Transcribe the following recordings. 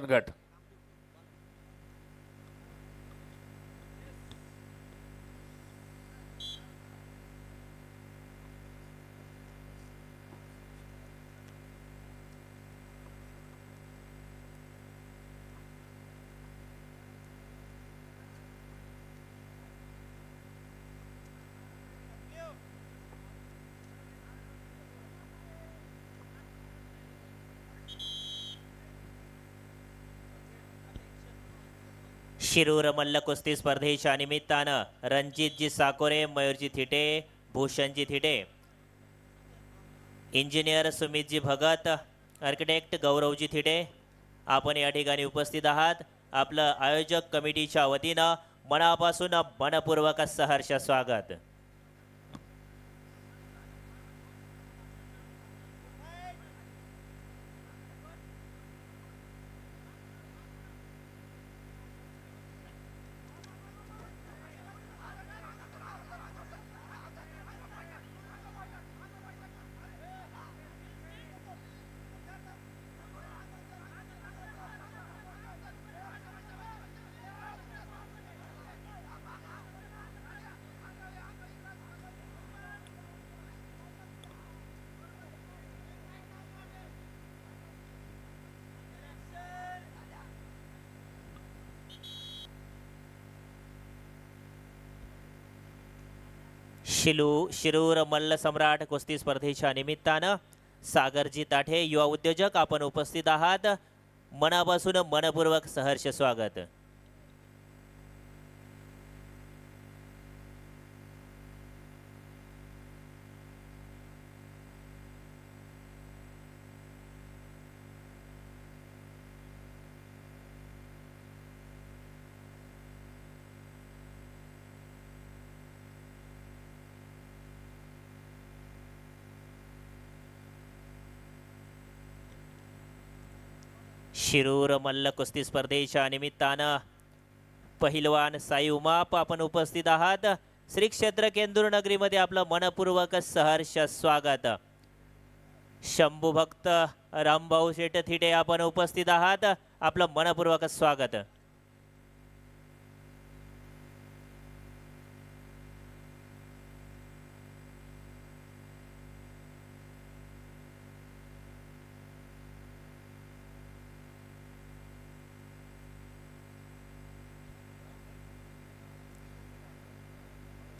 गट शिरूर मल्ल कुस्ती स्पर्धेच्या निमित्तानं रणजितजी साकोरे मयूरजी थिटे भूषणजी थिटे इंजिनियर सुमितजी भगत आर्किटेक्ट गौरवजी थिटे आपण या ठिकाणी उपस्थित आहात आपलं आयोजक कमिटीच्या वतीनं मनापासून मनपूर्वक सहर्ष स्वागत शिलू शिरूर मल्ल सम्राट कुस्ती स्पर्धेच्या निमित्तानं सागरजी ताठे युवा उद्योजक आपण उपस्थित आहात. मनापासून मनपूर्वक सहर्ष स्वागत. शिरूर मल्ल कुस्ती स्पर्धेच्या निमित्तानं पहिलवान साई उमाप आपण उपस्थित आहात. श्री क्षेत्र केंदूर नगरीमध्ये आपलं मनपूर्वक सहर्ष स्वागत. शंभू भक्त रामभाऊ शेठ थिटे आपण उपस्थित आहात. आपलं मनपूर्वक स्वागत.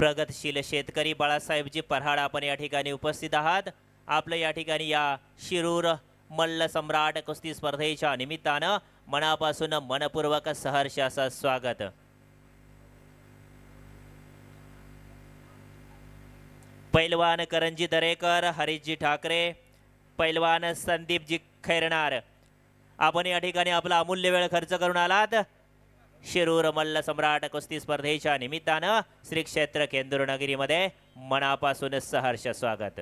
प्रगतशील शेतकरी बाळासाहेबजी पऱ्हाड आपण या ठिकाणी उपस्थित आहात. आपलं या ठिकाणी या शिरूर मल्ल सम्राट कुस्ती स्पर्धेच्या निमित्तानं मनापासून मनपूर्वक सहर्ष असं स्वागत. पैलवान करंजी दरेकर हरीशजी ठाकरे पैलवान संदीपजी खैरणार आपण या ठिकाणी आपला अमूल्य वेळ खर्च करून आलात. शिरूर मल्ल सम्राट कुस्ती स्पर्धेच्या निमित्तानं श्री क्षेत्र मनापासून सहर्ष स्वागत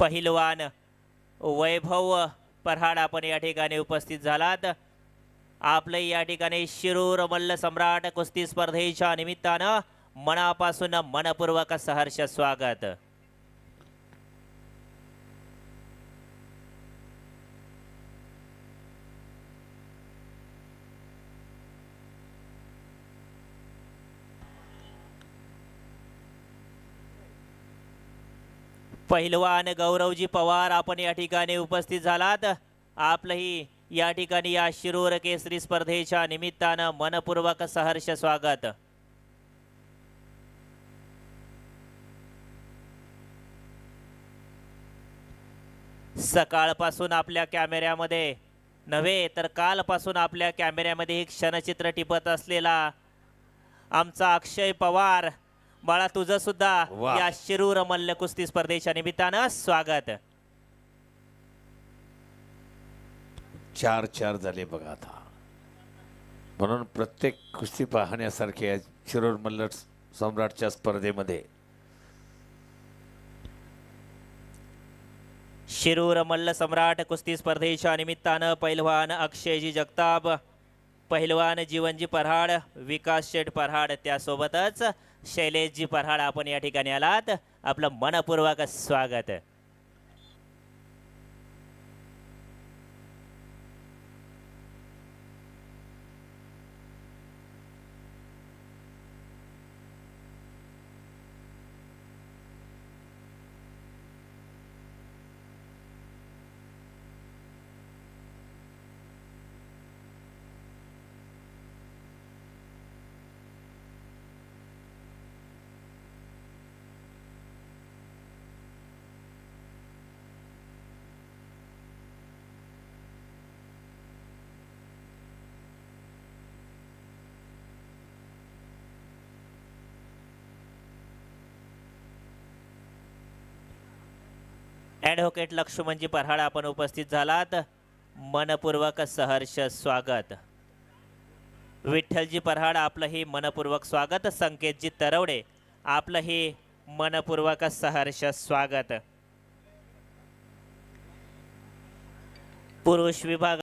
पहिलवान वैभव पराड आपण या ठिकाणी उपस्थित झालात. आपलं या ठिकाणी शिरूर मल्ल सम्राट कुस्ती स्पर्धेच्या निमित्तानं मनापासून मनपूर्वक सहर्ष स्वागत. पहिलवान गौरवजी पवार आपण या ठिकाणी उपस्थित झालात. आपलंही या ठिकाणी या शिरूर केसरी स्पर्धेच्या निमित्तानं मनपूर्वक सहर्ष स्वागत. सकाळपासून आपल्या कॅमेऱ्यामध्ये नव्हे तर कालपासून आपल्या कॅमेऱ्यामध्ये एक क्षणचित्र टिपत असलेला आमचा अक्षय पवार बाळा तुझं सुद्धा वा. या शिरूर मल्ल कुस्ती स्पर्धेच्या निमित्तानं स्वागत चार चार झाले बघा आता म्हणून प्रत्येक कुस्ती पाहण्यासारखे आहे शिरूर मल्ल सम्राटच्या स्पर्धेमध्ये शिरूर मल्ल सम्राट कुस्ती स्पर्धेच्या निमित्तानं पैलवान अक्षयजी जगताप पहिलवान जीवनजी पऱ्हाड विकास शेठ पऱ्हाड त्यासोबतच शैलेशजी पऱ्हाड आपण या ठिकाणी आलात. आपलं मनपूर्वक स्वागत. ॲडव्होकेट लक्ष्मणजी परहाळ आपण उपस्थित झालात. मनपूर्वक सहर्ष स्वागत. विठ्ठलजी परहाड आपलंही मनपूर्वक स्वागत. संकेतजी तरवडे आपलंही मनपूर्वक सहर्ष स्वागत. पुरुष विभाग